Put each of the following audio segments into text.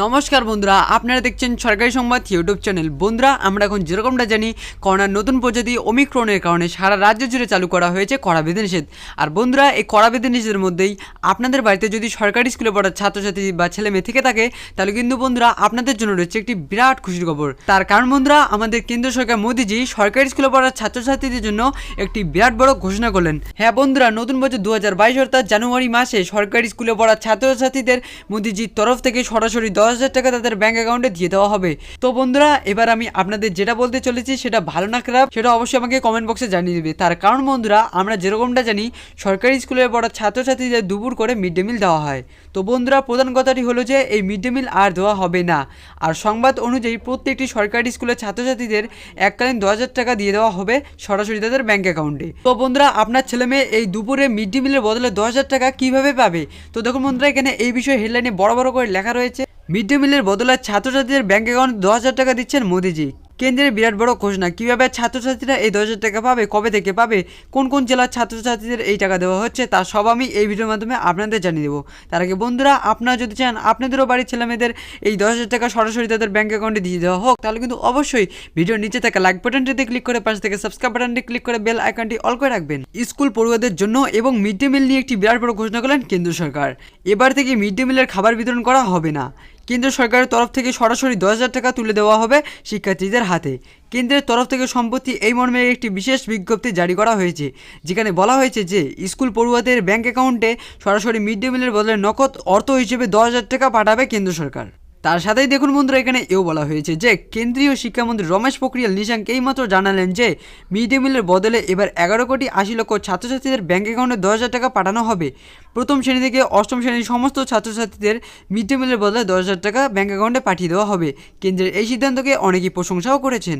নমস্কার বন্ধুরা, আপনারা দেখছেন সরকারি সংবাদ ইউটিউব চ্যানেল। বন্ধুরা, আমরা এখন যেরকমটা জানি, করোনার নতুন প্রজাতি ওমিক্রনের কারণে সারা রাজ্য জুড়ে চালু করা হয়েছে কড়া বিধিনিষেধ। আর বন্ধুরা, এই কড়া বিধিনিষেধের মধ্যেই আপনাদের বাড়িতে যদি সরকারি স্কুলে পড়া ছাত্রছাত্রী বা ছেলে মেয়ে থেকে থাকে, তাহলে কিন্তু বন্ধুরা আপনাদের জন্য রয়েছে একটি বিরাট খুশির খবর। তার কারণ বন্ধুরা, আমাদের কেন্দ্র সরকার মোদিজি সরকারি স্কুলে পড়া ছাত্রছাত্রীদের জন্য একটি বিরাট বড় ঘোষণা করলেন। হ্যাঁ বন্ধুরা, নতুন বছর দু হাজার বাইশ অর্থাৎ জানুয়ারি মাসে সরকারি স্কুলে পড়া ছাত্রছাত্রীদের মোদিজির তরফ থেকে সরাসরি দশ হাজার টাকা তাদের ব্যাংক অ্যাকাউন্টে দিয়ে দেওয়া হবে। তো বন্ধুরা, এবার আমি আপনাদের যেটা বলতে চলেছি, সেটা ভালো না খারাপ, সেটা অবশ্যই আমাকে কমেন্ট বক্সে জানিয়ে দেবে। তার কারণ বন্ধুরা, আমরা যেরকমটা জানি, সরকারি স্কুলে পড়া ছাত্রছাত্রীদের দুপুর করে মিড ডে মিল দেওয়া হয়। তো বন্ধুরা, প্রধান কথাটি হলো যে, এই মিড ডে মিল আর দেওয়া হবে না। আর সংবাদ অনুযায়ী, প্রত্যেকটি সরকারি স্কুলের ছাত্রছাত্রীদের এককালীন দশ হাজার টাকা দিয়ে দেওয়া হবে সরাসরি তাদের ব্যাংক অ্যাকাউন্টে তো বন্ধুরা, আপনার ছেলে মেয়ে এই দুপুরে মিড ডে মিলের বদলে দশ হাজার টাকা কীভাবে পাবে? তো দেখুন বন্ধুরা, এখানে এই বিষয়ে হেডলাইনে বড় বড় করে লেখা রয়েছে। মিড ডে মিলের বদলায় ছাত্রছাত্রীদের ব্যাঙ্ক অ্যাকাউন্টে দশ টাকা দিচ্ছেন মোদিজি। কেন্দ্রের বিরাট বড় ঘোষণা। কীভাবে ছাত্রছাত্রীরা এই দশ টাকা পাবে, কবে থেকে পাবে, কোন কোন জেলার ছাত্রছাত্রীদের এই টাকা দেওয়া হচ্ছে, তা সব আমি এই ভিডিওর মাধ্যমে আপনাদের জানিয়ে দেবো। তার আগে বন্ধুরা, আপনারা যদি চান আপনাদেরও বাড়ির ছেলেমেয়েদের এই দশ টাকা সরাসরি তাদের ব্যাঙ্ক অ্যাকাউন্টে দিয়ে দেওয়া হোক, তাহলে কিন্তু অবশ্যই ভিডিওর নিচে থাকা লাইক বাটনটিতে ক্লিক করে পাশে থেকে সাবস্ক্রাইব বাটনটি ক্লিক করে বেল আইকনটি অল করে রাখবেন। স্কুল পড়ুয়াদের জন্য এবং মিড ডে মিল নিয়ে একটি বিরাট বড় ঘোষণা করলেন কেন্দ্র সরকার। এবার থেকে মিড ডে মিলের খাবার বিতরণ করা হবে না। কেন্দ্র সরকারের তরফ থেকে সরাসরি দশ হাজার টাকা তুলে দেওয়া হবে শিক্ষার্থীদের হাতে। কেন্দ্রের তরফ থেকে সম্পত্তি এই মর্মে একটি বিশেষ বিজ্ঞপ্তি জারি করা হয়েছে, যেখানে বলা হয়েছে যে, স্কুল পড়ুয়াদের ব্যাংক অ্যাকাউন্টে সরাসরি মিড ডে মিলের বদলে নকদ অর্থ হিসেবে দশ হাজার টাকা পাঠাবে কেন্দ্র সরকার। তার সাথেই দেখুন বন্ধুরা, এখানে এও বলা হয়েছে যে কেন্দ্রীয় শিক্ষামন্ত্রী রমেশ পোখরিয়াল নিশাঙ্ক এইমাত্র জানালেন যে মিড ডে মিলের বদলে এবার এগারো কোটি আশি লক্ষ ছাত্রছাত্রীদের ব্যাঙ্ক অ্যাকাউন্টে দশ হাজার টাকা পাঠানো হবে। প্রথম শ্রেণি থেকে অষ্টম শ্রেণির সমস্ত ছাত্রছাত্রীদের মিড ডে মিলের বদলে দশ হাজার টাকা ব্যাঙ্ক অ্যাকাউন্টে পাঠিয়ে দেওয়া হবে। কেন্দ্রের এই সিদ্ধান্তকে অনেকেই প্রশংসাও করেছেন।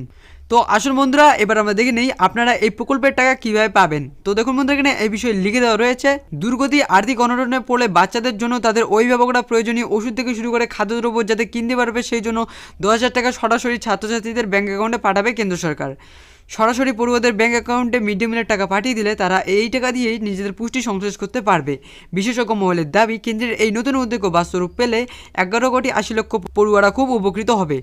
তো আসুন বন্ধুরা, এবার আমরা দেখে নেই আপনারা এই প্রকল্পের টাকা কীভাবে পাবেন। তো দেখুন বন্ধুরা, এখানে এই বিষয়ে লিখে দেওয়া রয়েছে, দুর্গতি আর্থিক অনটনে পড়লে বাচ্চাদের জন্য তাদের অভিভাবকরা প্রয়োজনীয় ওষুধ থেকে শুরু করে খাদ্যদ্রব্য যাতে কিনতে পারবে, সেই জন্য দশ হাজার টাকা সরাসরি ছাত্রছাত্রীদের ব্যাঙ্ক অ্যাকাউন্টে পাঠাবে কেন্দ্র সরকার। সরাসরি পড়ুয়াদের ব্যাঙ্ক অ্যাকাউন্টে মিড ডে মিলের টাকা পাঠিয়ে দিলে তারা এই টাকা দিয়েই নিজেদের পুষ্টি সংশ্লেষ করতে পারবে। বিশেষজ্ঞ মহলের দাবি, কেন্দ্রের এই নতুন উদ্যোগ বাস্তব পেলে এগারো কোটি আশি লক্ষ পড়ুয়ারা খুব উপকৃত হবে।